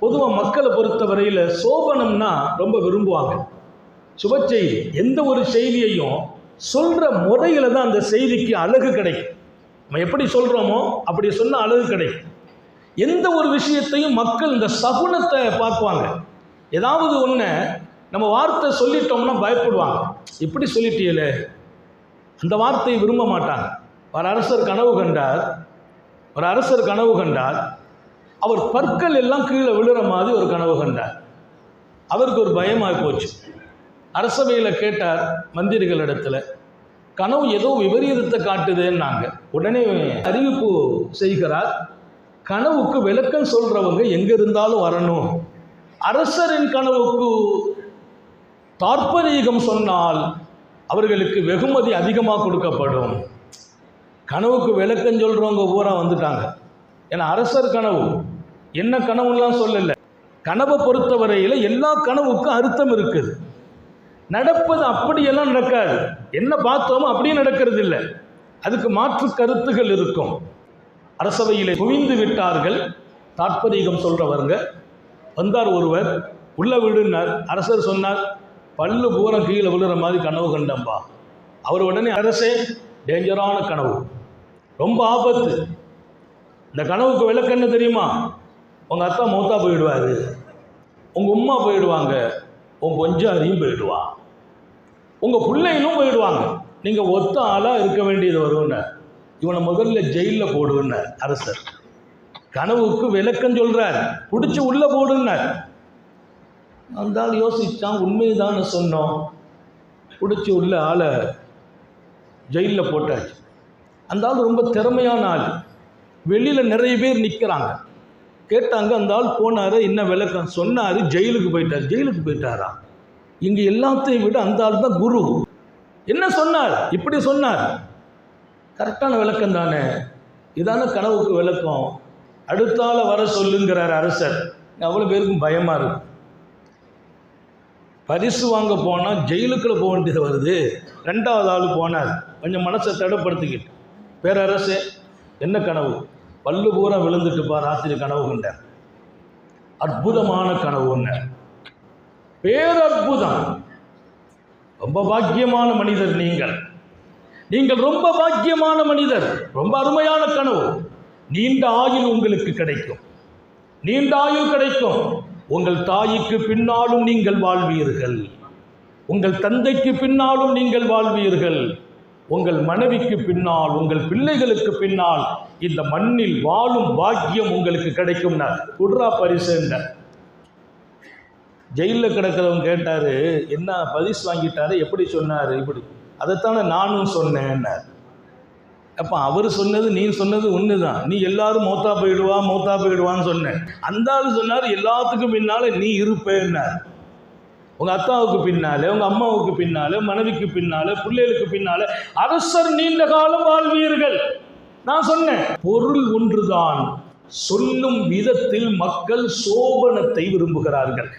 பொதுவாக மக்களை பொறுத்த வரையில் சோபனம்னா ரொம்ப விரும்புவாங்க. சுப செய்தி எந்த ஒரு செய்தியையும் சொல்கிற முறையில் தான் அந்த செய்திக்கு அழகு கிடைக்கும். நம்ம எப்படி சொல்கிறோமோ அப்படி சொன்ன அழகு கிடைக்கும். எந்த ஒரு விஷயத்தையும் மக்கள் இந்த சகுனத்தை பார்க்குவாங்க ஏதாவது ஒன்று நம்ம வார்த்தை சொல்லிட்டோம்னா பயப்படுவாங்க. இப்படி சொல்லிட்டீங்களே அந்த வார்த்தையை விரும்ப மாட்டாங்க. ஒரு அரசர் கனவு கண்டார். ஒரு அரசர் கனவு கண்டார். அவர் பற்கள் எல்லாம் கீழே விழுற மாதிரி ஒரு கனவு கண்டார். அவருக்கு ஒரு பயமாக போச்சு. அரசவையில் கேட்டார் மந்திரிகளிடத்துல கனவு ஏதோ விபரீதத்தை காட்டுதுன்னாங்க. உடனே அறிவிப்பு செய்கிறார் கனவுக்கு விளக்கம் சொல்கிறவங்க எங்கே இருந்தாலும் வரணும். அரசரின் கனவுக்கு தாற்பரீகம் சொன்னால் அவர்களுக்கு வெகுமதி அதிகமாக கொடுக்கப்படும். கனவுக்கு விளக்கம் சொல்கிறவங்க பூரா வந்துட்டாங்க. ஏன்னா அரசர் கனவு. என்ன கனவுலாம் சொல்லலை. கனவை பொறுத்தவரையில் எல்லா கனவுக்கும் அர்த்தம் இருக்குது. நடப்பது அப்படியெல்லாம் நடக்காது. என்ன பார்த்தோமோ அப்படியே நடக்கிறது இல்லை அதுக்கு மாற்று கருத்துகள் இருக்கும். அரசவையிலே குவிந்து விட்டார்கள். தாற்பரீகம் சொல்கிறவருங்க வந்தார் ஒருவர். உள்ள விடுனார் அரசர் சொன்னார் பல்லு பூரம் கீழே விழுற மாதிரி கனவு கண்டம்பா. அவர் உடனே அரசே டேஞ்சரான கனவு. ரொம்ப ஆபத்து. இந்த கனவுக்கு விளக்கு என்ன தெரியுமா? உங்கள் அத்தா மூத்தா போயிடுவார். உங்கள் உம்மா போயிடுவாங்க. உங்கள் கொஞ்சாரியும் போயிடுவான் உங்கள் பிள்ளைகளும் போயிடுவாங்க. நீங்கள் ஒத்த ஆளாக இருக்க வேண்டியது வரும்னு. இவனை முதல்ல ஜெயிலில் போடுன்னார் அரசர். கனவுக்கு விளக்கம் சொல்கிறார் பிடிச்சி உள்ளே போடுன்னார் அந்த ஆள் யோசித்தான் உண்மைதானே சொன்னோம். பிடிச்சி உள்ள ஆளை ஜெயிலில் போட்டாச்சு. அந்த ஆள் ரொம்ப திறமையான ஆள். வெளியில் நிறைய பேர் நிற்கிறாங்க கேட்டாங்க அந்த ஆள் போனார் என்ன விளக்கம்? சொன்னார் ஜெயிலுக்கு போயிட்டார் ஜெயிலுக்கு போயிட்டாரா இங்கே எல்லாத்தையும் விட அந்த ஆள் தான் குரு. என்ன சொன்னார்? இப்படி சொன்னார். கரெக்டான விளக்கம் தானே? இதான கனவுக்கு விளக்கம். அடுத்தால வர சொல்லுங்கிறார் அரசர். அவ்வளோ பேருக்கும் பயமாக இருக்கும் பரிசு வாங்க போனால் ஜெயிலுக்குள்ள போக வேண்டியது வருது. ரெண்டாவது ஆள் போனார். கொஞ்சம் மனசை தடைப்படுத்திக்கிட்டு. பேரரசே என்ன கனவு? பல்லு பூரா விழுந்துட்டுப்பா ராத்திரி கனவு கண்டார் அற்புதமான கனவு ஒன்று பேரற்புதம். ரொம்ப பாக்கியமான மனிதர் நீங்கள். நீங்கள் ரொம்ப பாக்கியமான மனிதர். ரொம்ப அருமையான கனவு. நீண்ட ஆயுள் உங்களுக்கு கிடைக்கும். நீண்ட ஆயுள் கிடைக்கும். உங்கள் தாய்க்கு பின்னாலும் நீங்கள் வாழ்வீர்கள். உங்கள் தந்தைக்கு பின்னாலும் நீங்கள் வாழ்வீர்கள். உங்கள் மனைவிக்கு பின்னால் உங்கள் பிள்ளைகளுக்கு பின்னால் இந்த மண்ணில் வாழும் பாக்கியம் உங்களுக்கு கிடைக்கும்னா குட்ரா பரிசுன்றார் ஜெயிலில் கிடக்கிறவங்க கேட்டார் என்ன பரிசு வாங்கிட்டாரு? எப்படி சொன்னார்? இப்படி. அதைத்தானே நானும் சொன்னேன்னார். அப்போ அவர் சொன்னது நீ சொன்னது ஒன்று தான் நீ எல்லாரும் மௌத்தா போயிடுவா மௌத்தா போயிடுவான்னு சொன்னேன். அந்த ஆள் சொன்னார் எல்லாத்துக்கும் பின்னால் நீ இருப்பேன்னார். உங்கள் அத்தாவுக்கு பின்னாலே உங்கள் அம்மாவுக்கு பின்னாலே மனைவிக்கு பின்னாலே பிள்ளைகளுக்கு பின்னாலே அரசர் நீண்ட காலம் வாழ்வீர்கள். நான் சொன்னேன் பொருள் ஒன்றுதான். சொல்லும் விதத்தில் மக்கள் சோபனத்தை விரும்புகிறார்கள்.